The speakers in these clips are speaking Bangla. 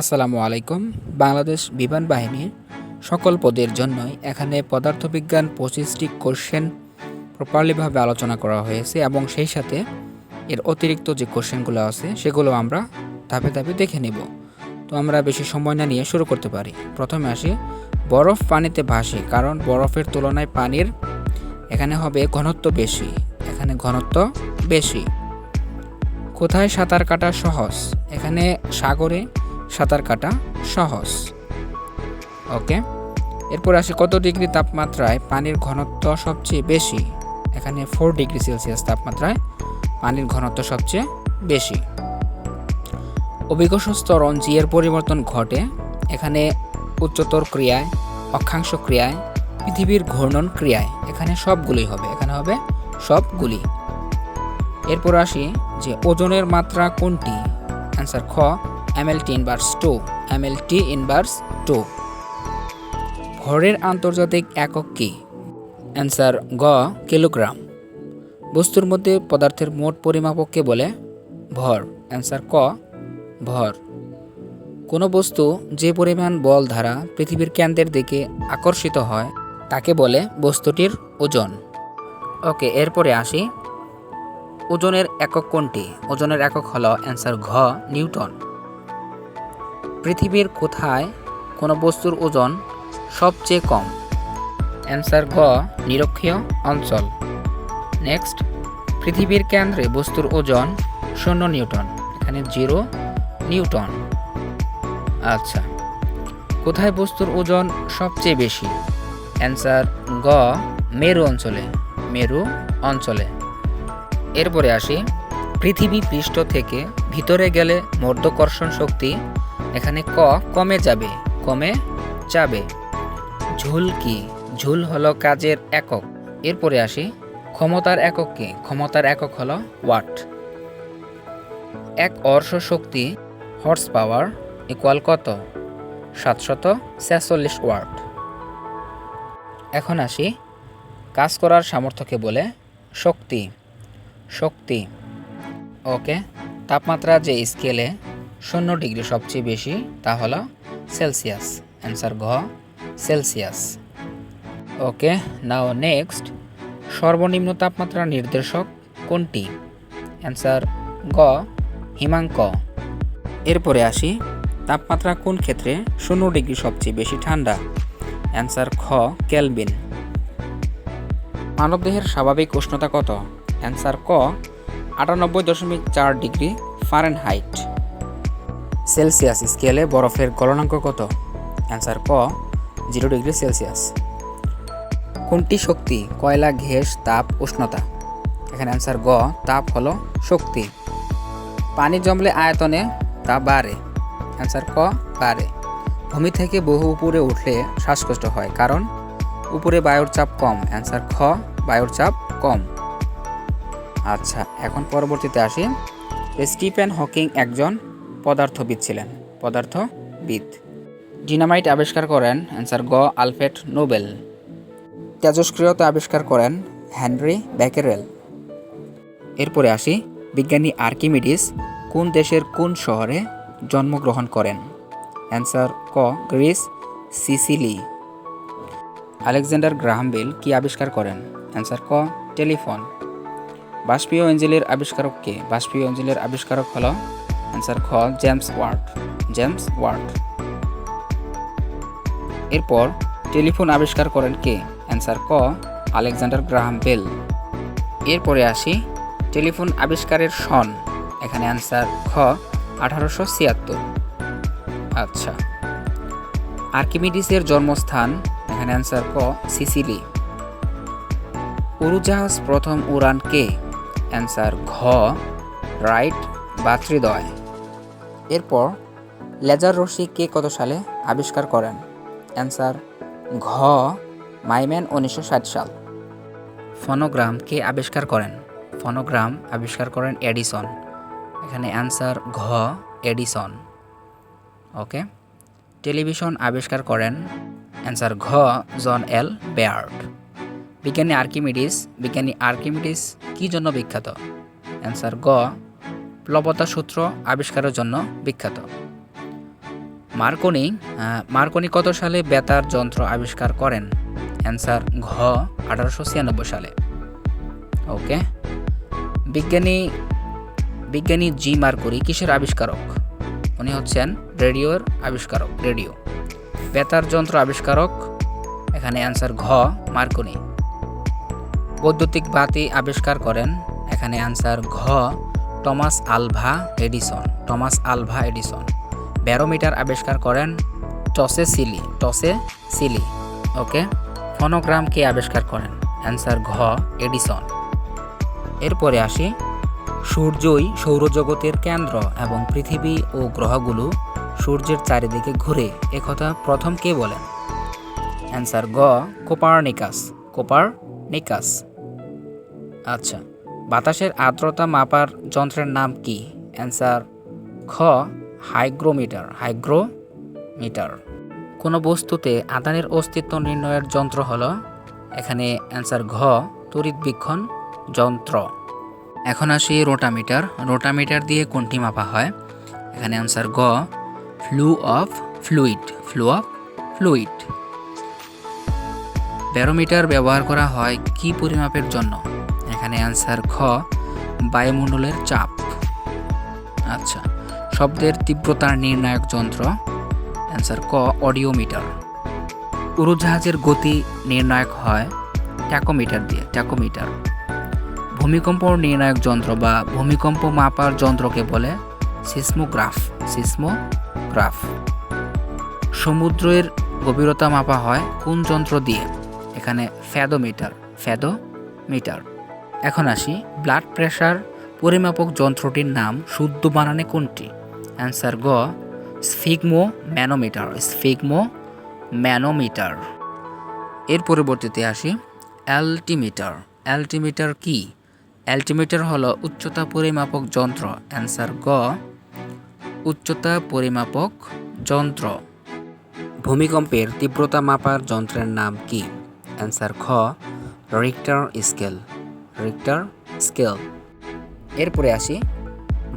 আসসালামু আলাইকুম। বাংলাদেশ বিমান বাহিনীর সকল পদের জন্যই এখানে পদার্থবিজ্ঞান পঁচিশটি কোশ্চেন প্রপারলিভাবে আলোচনা করা হয়েছে এবং সেই সাথে এর অতিরিক্ত যে কোশ্চেনগুলো আছে সেগুলো আমরা ধাপে ধাপে দেখে নেব। তো আমরা বেশি সময় না নিয়ে শুরু করতে পারি। প্রথমে আসি, বরফ পানিতে ভাসে, কারণ বরফের তুলনায় পানির এখানে হবে ঘনত্ব বেশি, এখানে ঘনত্ব বেশি। কোথায় সাঁতার কাটা সহজ? এখানে সাগরে সাঁতার কাটা সহজ। ওকে? এরপর আসি, কত ডিগ্রি তাপমাত্রায় পানির ঘনত্ব সবচেয়ে বেশি? এখানে ফোর ডিগ্রি সেলসিয়াস তাপমাত্রায় পানির ঘনত্ব সবচেয়ে বেশি। অভিকর্ষ স্তরণ জি এর পরিবর্তন ঘটে। এখানে উচ্চতর ক্রিয়ায়, অক্ষাংশ ক্রিয়ায়, পৃথিবীর ঘূর্ণন ক্রিয়ায়। এখানে সবগুলোই হবে, এখানে হবে সবগুলি। এরপর আসি যে ওজনের মাত্রা কোনটি? অ্যান্সার খ M L T inverse two M L T inverse two ভরের আন্তর্জাতিক একক কি? অ্যান্সার গ কিলোগ্রাম বস্তুর মধ্যে পদার্থের মোট পরিমাপককে বলে? ভর। অ্যান্সার ক, ভর। কোনো বস্তু যে পরিমাণ বল দ্বারা পৃথিবীর কেন্দ্রের দিকে আকর্ষিত হয়, তাকে বলে বস্তুটির ওজন। ওকে এরপরে আসি। ওজনের একক কোনটি? ওজনের একক হলো অ্যান্সার ঘ, নিউটন। পৃথিবীর কোথায় কোনো বস্তুর ওজন সবচেয়ে কম? অ্যান্সার গ, নিরক্ষীয় অঞ্চল। নেক্সট, পৃথিবীর কেন্দ্রে বস্তুর ওজন শূন্য নিউটন, এখানে জিরো নিউটন। আচ্ছা কোথায় বস্তুর ওজন সবচেয়ে বেশি? অ্যান্সার গ, মেরু অঞ্চলে মেরু অঞ্চলে। এরপরে আসি, পৃথিবী পৃষ্ঠ থেকে ভিতরে গেলে মধ্যাকর্ষণ শক্তি এখানে ক কমে যাবে কমে যাবে। ঝুল কি? ঝুল হলো কাজের একক। এরপরে আসি, ক্ষমতার একক কি? ক্ষমতার একক হলো ওয়াট। এক অর্শ শক্তি হর্স পাওয়ার ইকুয়াল কত? সাতশত ছেচল্লিশ ওয়াট। এখন আসি, কাজ করার সামর্থ্যকে বলে শক্তি। শক্তি, ওকে, তাপমাত্রা যে স্কেলে শূন্য ডিগ্রি সবচেয়ে বেশি, তা হলো সেলসিয়াস। অ্যান্সার ঘ, সেলসিয়াস। Okay, now next. সর্বনিম্ন তাপমাত্রা নির্দেশক কোনটি? অ্যান্সার গ, হিমাঙ্ক। এরপরে আসি, তাপমাত্রা কোন ক্ষেত্রে শূন্য ডিগ্রি সবচেয়ে বেশি ঠান্ডা? অ্যান্সার খ, কেলভিন। মানবদেহের স্বাভাবিক উষ্ণতা কত? অ্যান্সার ক, আটানব্বই দশমিক চার ডিগ্রি ফারেনহাইট। সেলসিয়াস স্কেলে বরফের গলনাঙ্ক কত? অ্যান্সার ক, জিরো ডিগ্রি সেলসিয়াস। কোনটি শক্তি? কয়লা ঘেস তাপ, উষ্ণতা। এখানে অ্যান্সার গ, তাপ হলো শক্তি। পানি জমলে আয়তনে তা বাড়ে। অ্যান্সার ক, বাড়ে। ভূমি থেকে বহু উপরে উঠলে শ্বাসকষ্ট হয়, কারণ উপরে বায়ুর চাপ কম। অ্যান্সার খ, বায়ুর চাপ কম। আচ্ছা এখন পরবর্তীতে আসি। স্টিফেন হকিং একজন পদার্থবিদ ছিলেন। পদার্থবিদ। ডিনামাইট আবিষ্কার করেন অ্যান্সার গ. Alfred Nobel. তেজস্ক্রিয়তা আবিষ্কার করেন হেনরি ব্যাকেরেল। এরপরে আসি, বিজ্ঞানী আর্কিমিডিস কোন দেশের কোন শহরে জন্মগ্রহণ করেন? অ্যান্সার ক. Greece, Sicily. Alexander Graham Bell কি আবিষ্কার করেন? অ্যান্সার ক. টেলিফোন। বাষ্পীয় ইঞ্জিলের আবিষ্কারক কে? বাষ্পীয় ইঞ্জিলের আবিষ্কারক হল অ্যান্সার খ জেমস ওয়ার্ড জেমস ওয়ার্ড এরপর টেলিফোন আবিষ্কার করেন কে? অ্যান্সার ক আলেকজান্ডার গ্রাহাম বেল এরপরে আসি টেলিফোন আবিষ্কারের সন। এখানে অ্যান্সার খ আঠারোশো ছিয়াত্তর। আচ্ছা। আর্কিমিডিসের জন্মস্থান, এখানে অ্যান্সার ক সিসিলি। উড়োজাহাজ প্রথম উড়ান কে? অ্যান্সার ঘ, রাইট বাতৃদয় এরপর, লেজার রশ্মি কে কত সালে আবিষ্কার করেন? অ্যান্সার, ঘ মাইম্যান উনিশশো ষাট সাল। ফনোগ্রাম কে আবিষ্কার করেন? ফনোগ্রাম আবিষ্কার করেন এডিসন। এখানে অ্যান্সার, ঘ, এডিসন। ওকে। টেলিভিশন আবিষ্কার করেন অ্যান্সার, ঘ, জন এল বেয়ার্ড। বিজ্ঞানী আর্কিমিডিস বিজ্ঞানী আর্কিমিডিস কী জন্য বিখ্যাত? অ্যান্সার, গ প্লবতা সূত্র আবিষ্কারের জন্য বিখ্যাত। মার্কনি মার্কনি কত সালে বেতার যন্ত্র আবিষ্কার করেন? অ্যান্সার, ঘ, আঠারোশো ছিয়ানব্বই সালে। ওকে। বিজ্ঞানী বিজ্ঞানী জি মার্করি কিসের আবিষ্কারক? উনি হচ্ছেন রেডিওর আবিষ্কারক, রেডিও। বেতার যন্ত্র আবিষ্কারক, এখানে অ্যান্সার, ঘ, মার্কনি। বৈদ্যুতিক বাতি আবিষ্কার করেন, এখানে অ্যান্সার, ঘ Thomas Alva Edison, Thomas Alva Edison. Barometer আবিষ্কার করেন টসে সিলি টসে সিলি, ওকে? ফোনোগ্রাম কে আবিষ্কার করেন? অ্যান্সার ঘ, এডিসন। এরপরে আসি, সূর্যই সৌরজগতের কেন্দ্র এবং পৃথিবী ও গ্রহগুলো সূর্যের চারিদিকে ঘুরে একথা প্রথম কে বলেন? অ্যান্সার গ, কোপারনিকাস কোপারনিকাস। আচ্ছা। বাতাসের আর্দ্রতা মাপার যন্ত্রের নাম কি? অ্যান্সার, খ, হাইগ্রোমিটার হাইগ্রোমিটার। কোনো বস্তুতে আদানের অস্তিত্ব নির্ণয়ের যন্ত্র হল? এখানে অ্যান্সার, ঘ তড়িৎবীক্ষণ যন্ত্র। এখন আসি রোটামিটার। রোটামিটার দিয়ে কোনটি মাপা হয়? এখানে অ্যান্সার, গ, flow of fluid, flow of fluid. Barometer ব্যবহার করা হয় কি পরিমাপের জন্য? এখানে অ্যান্সার খ বায়ুমণ্ডলের চাপ। আচ্ছা শব্দের তীব্রতার নির্ণায়ক যন্ত্র। অ্যান্সার ক, অডিওমিটার। উড়োজাহাজের গতি নির্ণায়ক হয় ট্যাকোমিটার দিয়ে, ট্যাকোমিটার। ভূমিকম্প নির্ণায়ক যন্ত্র বা ভূমিকম্প মাপার যন্ত্রকে বলে সিসমোগ্রাফ সিসমোগ্রাফ। সমুদ্রের গভীরতা মাপা হয় কোন যন্ত্র দিয়ে? এখানে ফ্যাদোমিটার ফ্যাদোমিটার। এখন আসি ব্লাড প্রেশার পরিমাপক যন্ত্রটির নাম শুদ্ধ বানানে কোনটি? অ্যান্সার গ স্ফিগমো ম্যানোমিটার স্ফিগমো ম্যানোমিটার এর পরিবর্তিতে আসি অ্যালটিমিটার অ্যালটিমিটার কি? অ্যালটিমিটার হলো উচ্চতা পরিমাপক যন্ত্র। অ্যান্সার গ, উচ্চতা পরিমাপক যন্ত্র। ভূমিকম্পের তীব্রতা মাপার যন্ত্রের নাম কি? অ্যান্সার খ রিক্টার স্কেল রিক্টার স্কেল এরপরে আসি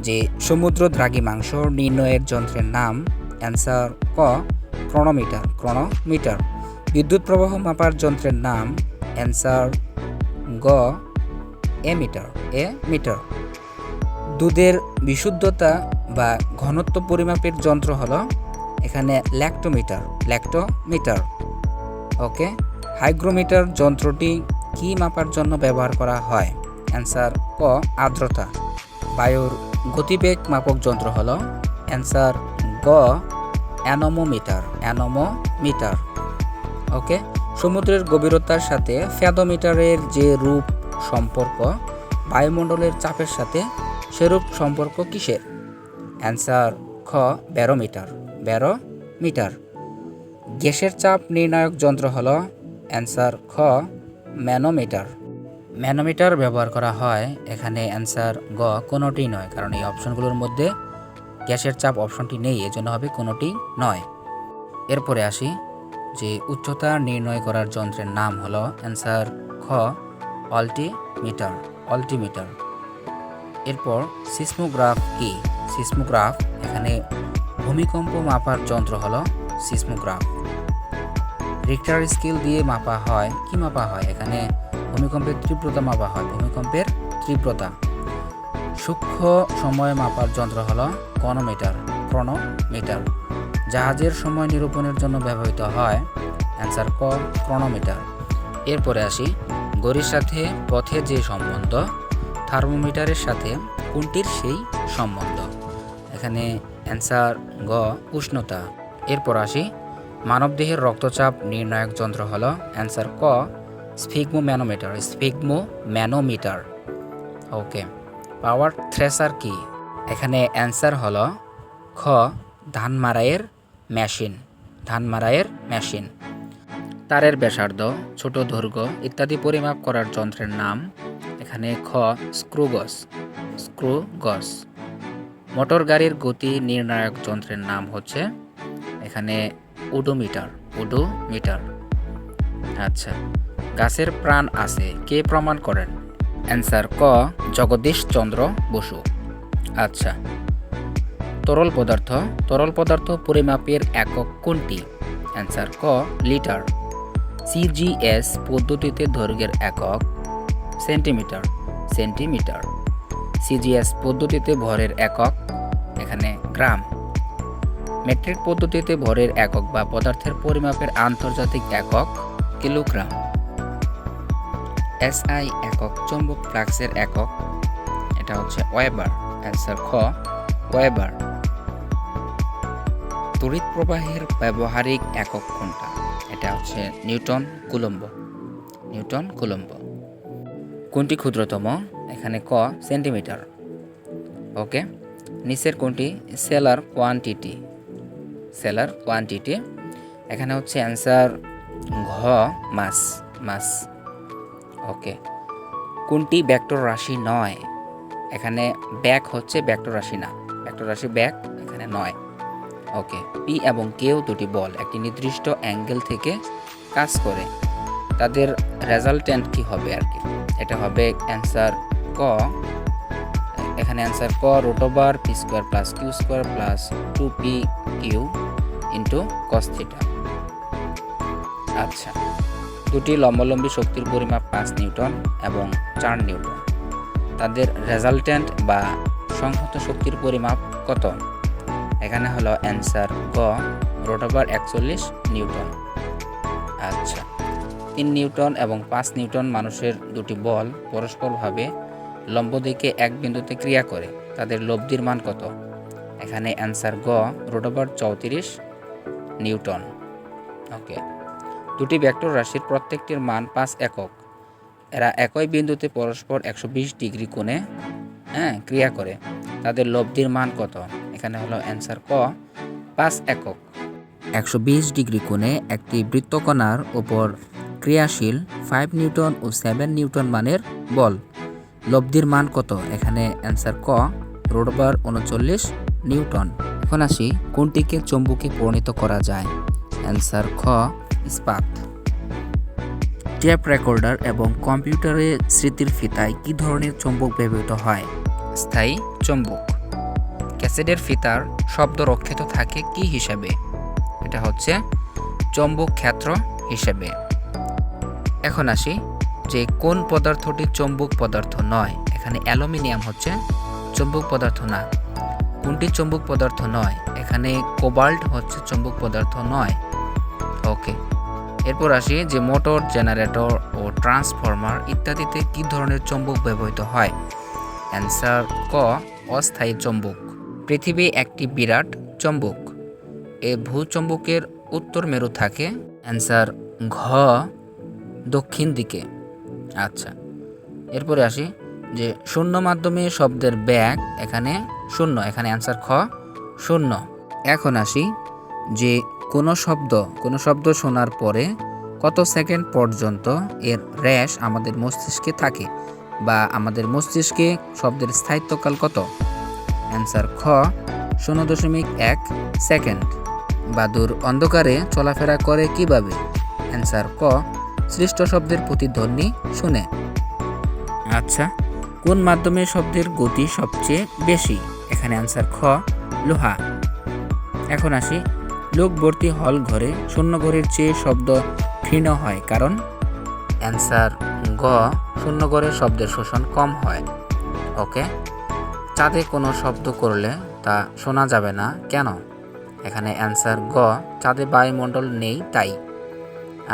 যে সমুদ্র দ্রাঘিমাংশ নির্ণয়ের যন্ত্রের নাম অ্যান্সার ক ক্রোনোমিটার ক্রোনোমিটার বিদ্যুৎ প্রবাহ মাপার যন্ত্রের নাম অ্যান্সার গ এ মিটার এ মিটার দুধের বিশুদ্ধতা বা ঘনত্ব পরিমাপের যন্ত্র হলো এখানে ল্যাক্টোমিটার ল্যাক্টোমিটার ওকে হাইগ্রোমিটার যন্ত্রটি কি মাপার জন্য ব্যবহার করা হয়? অ্যান্সার, ক, আর্দ্রতা। বায়ুর গতিবেগ মাপক যন্ত্র হল? অ্যান্সার, গ, অ্যানোমোমিটার। অ্যানোমোমিটার। ওকে? সমুদ্রের গভীরতার সাথে ফ্যাদোমিটারের যে রূপ সম্পর্ক, বায়ুমণ্ডলের চাপের সাথে সেরূপ সম্পর্ক কিসের? অ্যান্সার, খ, ব্যারোমিটার। ব্যারোমিটার। গ্যাসের চাপ নির্ণায়ক যন্ত্র হল? অ্যান্সার, খ ম্যানোমিটার। ম্যানোমিটার ব্যবহার করা হয়, এখানে অ্যান্সার গ কোনোটি নয়, কারণ এই অপশনগুলোর মধ্যে গ্যাসের চাপ অপশনটি নেই, এজন্য হবে কোনোটি নয়। এরপরে আসি, যে উচ্চতা নির্ণয় করার যন্ত্রের নাম হলো অ্যান্সার খ অল্টিমিটার অল্টিমিটার। এরপর সিসমোগ্রাফ কি? সিসমোগ্রাফ, এখানে ভূমিকম্প মাপার যন্ত্র হলো সিসমোগ্রাফ। রিক্টার স্কেল দিয়ে মাপা হয়। কি মাপা হয়? এখানে ভূমিকম্পের তীব্রতা মাপা হয়। ভূমিকম্পের তীব্রতা। সূক্ষ্ম সময় মাপার যন্ত্র হলো ক্রনোমিটার ক্রনোমিটার। জাহাজের সময় নিরূপণের জন্য ব্যবহৃত হয় অ্যান্সার ক, ক্রনোমিটার। এরপরে আসি গড়ির সাথে পথে যে সম্বন্ধ, থার্মোমিটারের সাথে কোনটির সেই সম্বন্ধ। এখানে অ্যান্সার গ, উষ্ণতা। এরপর আসি মানবদেহের রক্তচাপ নির্ণায়ক যন্ত্র হলো অ্যান্সার ক sphygmomanometer sphygmomanometer okay, power thresher কি? এখানে অ্যান্সার হল খ ধান মারাইয়ের মেশিন ধান মারাইয়ের মেশিন। তারের ব্যাসার্ধ, ছোট দৈর্ঘ্য ইত্যাদি পরিমাপ করার যন্ত্রের নাম এখানে খ, স্ক্রুগস স্ক্রুগস। মোটর গাড়ির গতি নির্ণায়ক যন্ত্রের নাম হচ্ছে এখানে উডোমিটার ওডোমিটার। আচ্ছা গাছের প্রাণ আছে, কে প্রমাণ করেন? অ্যান্সার ক, জগদীশ চন্দ্র বসু। আচ্ছা তরল পদার্থ তরল পদার্থ পরিমাপের একক কোনটি? অ্যান্সার ক, লিটার। সিজিএস পদ্ধতিতে দৈর্ঘ্যের একক সেন্টিমিটার সেন্টিমিটার। সিজিএস পদ্ধতিতে ভরের একক, এখানে গ্রাম। মেট্রিক পদ্ধতিতে ভরের একক বা পদার্থের পরিমাপের আন্তর্জাতিক একক কিলোগ্রাম। এসআই একক চৌম্বক ফ্লাক্সের একক। এটা হচ্ছে ওয়েবার। অ্যান্সার খ, ওয়েবার। তড়িৎ প্রবাহের ব্যবহারিক একক কোনটা? এটা হচ্ছে নিউটন কুলম্ব। Newton coulomb. কোনটি ক্ষুদ্রতম? এখানে ক সেন্টিমিটার। ওকে? নিচের কোনটি? Seller quantity. সেলার কোয়ান্টিটি এখানে হচ্ছে অ্যান্সার ঘ, মাস মাস। ওকে কোনটি ব্যাক্টর রাশি নয়? এখানে ব্যাক হচ্ছে ব্যাক্টর রাশি না। ব্যাক্টর রাশি ব্যাক এখানে নয়। ওকে পি এবং কেউ দুটি বল একটি নির্দিষ্ট অ্যাঙ্গেল থেকে কাজ করে। তাদের রেজাল্টেন্ট কি হবে আর কি? এটা হবে অ্যান্সার ক। এখানে অ্যান্সার ক রোটোবার P square plus Q square plus two P Q into cos theta. আচ্ছা দুটি লম্বালম্বী শক্তির পরিমাপ পাঁচ নিউটন এবং চার নিউটন। তাদের রেজাল্টেন্ট বা সংহত শক্তির পরিমাপ কত? এখানে হলো অ্যান্সার গ রোটোবার একচল্লিশ নিউটন। আচ্ছা তিন নিউটন এবং পাঁচ নিউটন মানুষের দুটি বল পরস্পরভাবে লম্ব দিকে এক বিন্দুতে ক্রিয়া করে, তাদের লব্ধির মান কত? এখানে অ্যান্সার গ রোটোবার চৌত্রিশ নিউটন। ওকে। দুটি ভেক্টর রাশির প্রত্যেকটির মান পাঁচ একক। এরা একই বিন্দুতে পরস্পর একশো বিশ ডিগ্রি কোণে হ্যাঁ ক্রিয়া করে। তাদের লব্ধির মান কত? এখানে হলো অ্যান্সার ক, পাঁচ একক। একশো বিশ ডিগ্রি কোণে একটি বৃত্তকণার উপর ক্রিয়াশীল ফাইভ নিউটন ও সেভেন নিউটন মানের বল। লব্ধির মান কত? এখানে অ্যান্সার ক, রোডবার উনচল্লিশ নিউটন এখন আসি কোনটিকে চম্বুকে পরিণত করা যায়? অ্যান্সার খ, ইস্পাত। টেপ রেকর্ডার এবং কম্পিউটারে স্মৃতির ফিতায় কী ধরনের চম্বক ব্যবহৃত হয়? স্থায়ী চম্বক। ক্যাসেটের ফিতার শব্দ রক্ষিত থাকে কি হিসাবে? এটা হচ্ছে চম্বক ক্ষেত্র হিসেবে। এখন আসি যে কোন পদার্থটি চম্বক পদার্থ নয়। এখানে অ্যালুমিনিয়াম হচ্ছে চম্বক পদার্থ না। কোনটি চম্বক পদার্থ নয়? এখানে কোবাল্ট হচ্ছে চম্বক পদার্থ নয়। ওকে এরপর আসি যে মোটর, জেনারেটর ও ট্রান্সফরমার ইত্যাদিতে কী ধরনের চম্বক ব্যবহৃত হয়? অ্যান্সার ক, অস্থায়ী চম্বক। পৃথিবী একটি বিরাট চম্বক। এ ভূচম্বকের উত্তর মেরু থাকে। অ্যান্সার ঘ, দক্ষিণ দিকে। আচ্ছা এরপরে আসি যে শূন্য মাধ্যমে শব্দের ব্যাগ, এখানে শূন্য, এখানে অ্যান্সার খ, শূন্য। এখন আসি যে কোনো শব্দ কোনো শব্দ শোনার পরে কত সেকেন্ড পর্যন্ত এর র্যাশ আমাদের মস্তিষ্কে থাকে বা আমাদের মস্তিষ্কে শব্দের স্থায়িত্বকাল কত? অ্যান্সার খ, শূন্য দশমিক এক সেকেন্ড। বাদুর অন্ধকারে চলাফেরা করে কীভাবে? অ্যান্সার ক, সৃষ্ট শব্দের প্রতিধ্বনি শুনে। আচ্ছা। কোন মাধ্যমে শব্দের গতি সবচেয়ে বেশি? এখানে অ্যান্সার খ, লোহা। এখন আসি লোকভর্তি হল ঘরে শূন্য ঘরের চেয়ে শব্দ ক্ষীণ হয়, কারণ অ্যান্সার গ শূন্য ঘরে শব্দের শোষণ কম হয়। ওকে চাঁদে কোনো শব্দ করলে তা শোনা যাবে না, কেন? এখানে অ্যান্সার গ, চাঁদে বায়ুমণ্ডল নেই, তাই।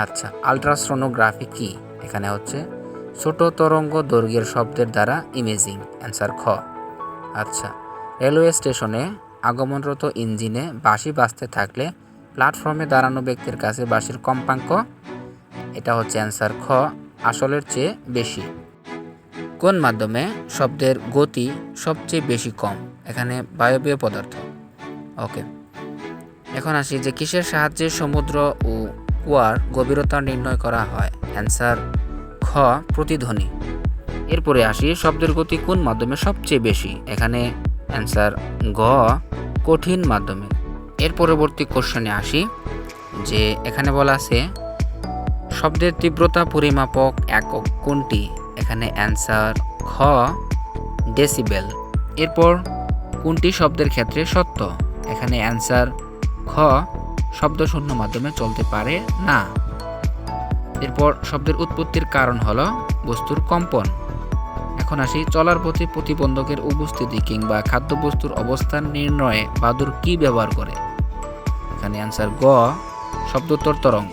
আচ্ছা আলট্রাসোনোগ্রাফি কি? এখানে হচ্ছে ছোট তরঙ্গ দৈর্ঘ্যের শব্দের দ্বারা ইমেজিং অ্যান্সার খ। আচ্ছা রেলওয়ে স্টেশনে আগমনরত ইঞ্জিনে বাঁশি বাজতে থাকলে প্ল্যাটফর্মে দাঁড়ানো ব্যক্তির কাছে বাঁশির কম্পাঙ্ক, এটা হচ্ছে অ্যান্সার খ, আসলের চেয়ে বেশি। কোন মাধ্যমে শব্দের গতি সবচেয়ে বেশি কম? এখানে বায়বীয় পদার্থ। ওকে, এখন আসি যে কিসের সাহায্যে সমুদ্র ও কুয়ার গভীরতা নির্ণয় করা হয়? অ্যান্সার খ প্রতিধ্বনি। এরপরে আসি শব্দের গতি কোন মাধ্যমে সবচেয়ে বেশি? এখানে অ্যান্সার গ, কঠিন মাধ্যমে। এর পরবর্তী কোশ্চেনে আসি, যে এখানে বলা আছে, শব্দের তীব্রতা পরিমাপক একক কোনটি? এখানে অ্যান্সার খ ডেসিবেল এরপর কোনটি শব্দের ক্ষেত্রে সত্য? এখানে অ্যান্সার খ, শব্দ শূন্য মাধ্যমে চলতে পারে না। এরপর শব্দের উৎপত্তির কারণ হলো বস্তুর কম্পন। এখন আসি চলার পথে প্রতিবন্ধকের উপস্থিতি কিংবা খাদ্যবস্তুর অবস্থান নির্ণয়ে বাদুর কি ব্যবহার করে? এখানে অ্যান্সার গ শব্দোত্তর তরঙ্গ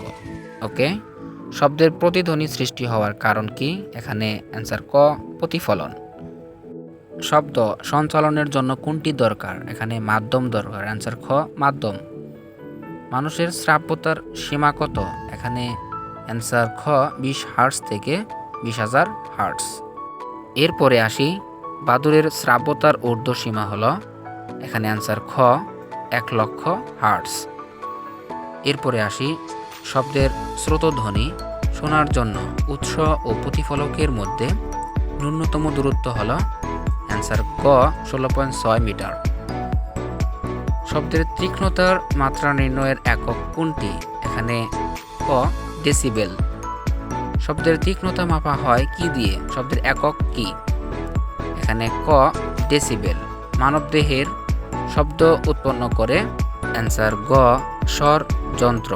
ওকে শব্দের প্রতিধ্বনি সৃষ্টি হওয়ার কারণ কি? এখানে অ্যান্সার ক, প্রতিফলন। শব্দ সঞ্চালনের জন্য কোনটি দরকার? এখানে মাধ্যম দরকার। অ্যান্সার খ, মাধ্যম। মানুষের শ্রাব্যতার সীমা কত? এখানে অ্যান্সার খ বিশ হার্টস থেকে বিশ হাজার হার্টস। এরপরে আসি, বাদুরের শ্রাব্যতার ঊর্ধ্ব সীমা হলো, এখানে অ্যান্সার খ, এক লক্ষ হার্টস। এরপরে আসি, শব্দের স্রোতধ্বনি, শোনার জন্য উৎস ও প্রতিফলকের মধ্যে ন্যূনতম দূরত্ব হল, অ্যান্সার ক ষোলো পয়েন্ট ছয় মিটার। শব্দের তীক্ষ্ণতার মাত্রা নির্ণয়ের একক কোনটি? এখানে ক ডেসিবেল শব্দের তীক্ষ্ণতা মাপা হয় কি দিয়ে? শব্দের একক কি? এখানে ক ডেসিবেল মানবদেহের শব্দ উৎপন্ন করে অ্যান্সার গ স্বর যন্ত্র।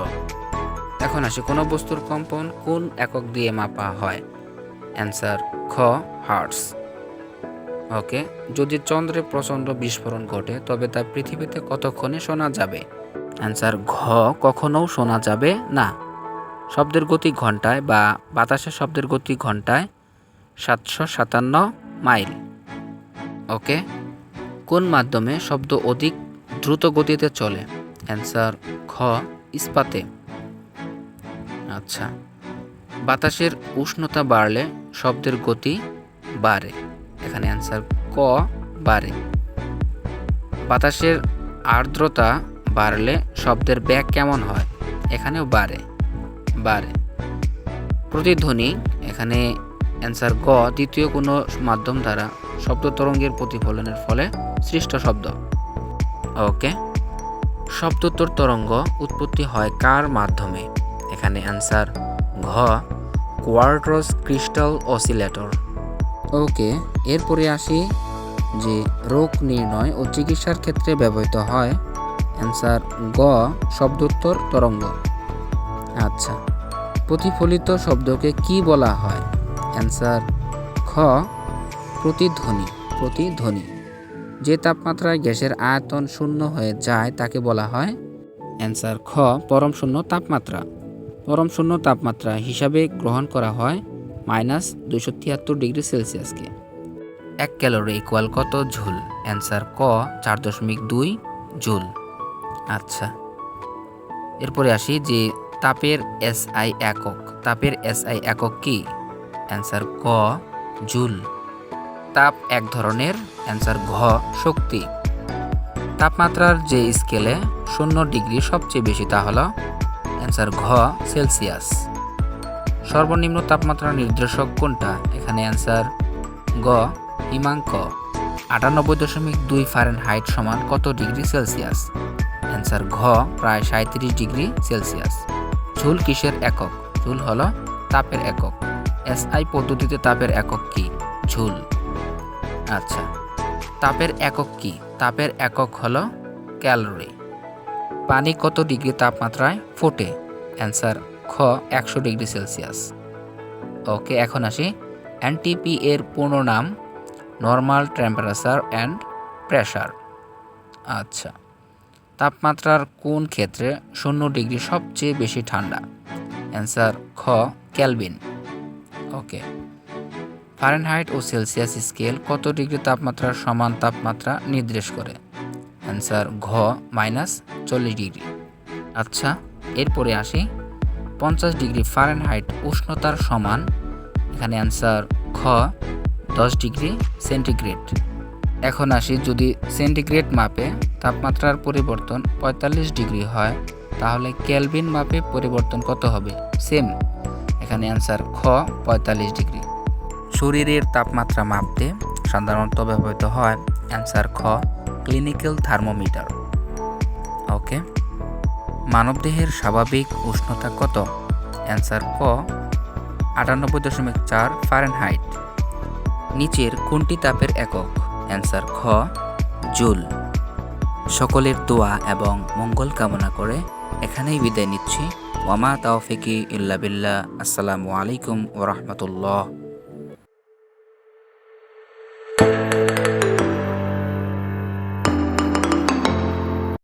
এখন আসি কোনো বস্তুর কম্পন কোন একক দিয়ে মাপা হয়? অ্যান্সার খ হার্টস ওকে, যদি চন্দ্রে প্রচণ্ড বিস্ফোরণ ঘটে, তবে তা পৃথিবীতে কতক্ষণে শোনা যাবে? অ্যান্সার ঘ কখনোও শোনা যাবে না। শব্দের গতি ঘন্টায় বা বাতাসের শব্দের গতি ঘন্টায় সাতশো সাতান্ন মাইল। ওকে? কোন মাধ্যমে শব্দ অধিক দ্রুত গতিতে চলে? অ্যান্সার, খ, ইস্পাতে। আচ্ছা। বাতাসের উষ্ণতা বাড়লে শব্দের গতি বাড়ে। এখানে অ্যান্সার, ক, বাড়ে। বাতাসের আর্দ্রতা বাড়লে শব্দের ব্যাগ কেমন হয়? এখানেও বাড়ে। বাড়ে প্রতিধ্বনি, এখানে অ্যান্সার গ, দ্বিতীয় কোনো মাধ্যম দ্বারা শব্দ তরঙ্গের প্রতিফলনের ফলে সৃষ্ট শব্দ। ওকে শব্দোত্তর তরঙ্গ উৎপত্তি হয় কার মাধ্যমে? এখানে অ্যান্সার ঘ কোয়ার্ট্রস ক্রিস্টাল অসিলেটর ওকে এরপরে আসি যে রোগ নির্ণয় ও চিকিৎসার ক্ষেত্রে ব্যবহৃত হয়। অ্যান্সার গ শব্দোত্তর তরঙ্গ। আচ্ছা প্রতিফলিত শব্দকে কি বলা হয়? অ্যান্সার, খ, প্রতিধ্বনি প্রতিধ্বনি। যে তাপমাত্রায় গ্যাসের আয়তন শূন্য হয়ে যায় তাকে বলা হয় অ্যান্সার, খ, পরম শূন্য তাপমাত্রা। পরম শূন্য তাপমাত্রা হিসাবে গ্রহণ করা হয় মাইনাস দুইশো তিয়াত্তর ডিগ্রি সেলসিয়াসকে। এক ক্যালোরি ইকুয়াল কত ঝুল অ্যান্সার, ক, চার দশমিক দুই জুল। আচ্ছা এরপরে আসি যে তাপের এসআই একক। তাপের এসআই একক কি? অ্যান্সার ক জুল। তাপ এক ধরনের, অ্যান্সার ঘ, শক্তি। তাপমাত্রার যে স্কেলে শূন্য ডিগ্রি সবচেয়ে বেশি তা হল, অ্যান্সার ঘ, সেলসিয়াস। সর্বনিম্ন তাপমাত্রা নির্দেশক কোনটা? এখানে অ্যান্সার গ, হিমাঙ্ক। আটানব্বই দশমিক দুই ফারেন হাইট সমান কত ডিগ্রি সেলসিয়াস? অ্যান্সার ঘ, প্রায় সাঁত্রিশ ডিগ্রি সেলসিয়াস। ঝুল কিসের একক? ঝুল হলো তাপের একক। এসআই পদ্ধতিতে তাপের একক কি? ঝুল আচ্ছা তাপের একক কি? তাপের একক হলো ক্যালোরি। পানি কত ডিগ্রি তাপমাত্রায় ফোটে? অ্যান্সার, খ, একশো ডিগ্রি সেলসিয়াস। ওকে, এখন আসি। এনটিপি এর পূর্ণ নাম নর্মাল টেম্পারেচার অ্যান্ড প্রেশার আচ্ছা। তাপমাত্রার কোন ক্ষেত্রে শূন্য ডিগ্রি সবচেয়ে বেশি ঠান্ডা? অ্যান্সার, খ, ক্যালভিন। ওকে। ফারেনহাইট ও সেলসিয়াস স্কেল কত ডিগ্রি তাপমাত্রার সমান তাপমাত্রা নির্দেশ করে? অ্যান্সার, ঘ, মাইনাস চল্লিশ ডিগ্রি। আচ্ছা এরপরে আসি। পঞ্চাশ ডিগ্রি ফারেনহাইট উষ্ণতার সমান। এখানে অ্যান্সার, খ, দশ ডিগ্রি সেন্টিগ্রেড। এখন আসি, যদি সেন্টিগ্রেড মাপে তাপমাত্রার পরিবর্তন পঁয়তাল্লিশ ডিগ্রি হয়, তাহলে কেলভিন মাপে পরিবর্তন কত হবে? সেম এখানে অ্যান্সার খ, পঁয়তাল্লিশ ডিগ্রি। শরীরের তাপমাত্রা মাপতে সাধারণত ব্যবহৃত হয় অ্যান্সার খ ক্লিনিক্যাল থার্মোমিটার ওকে মানবদেহের স্বাভাবিক উষ্ণতা কত? অ্যান্সার ক, আটানব্বই দশমিক চার ফারেনহাইট নিচের কোনটি তাপের একক? অ্যান্সার খ, জুল। সকলের দোয়া এবং মঙ্গল কামনা করে এখানেই বিদায় নিচ্ছি। ওয়ামা তাওফিকি ইল্লা বিল্লাহ। আসসালামু আলাইকুম ওরহমতুল্লাহ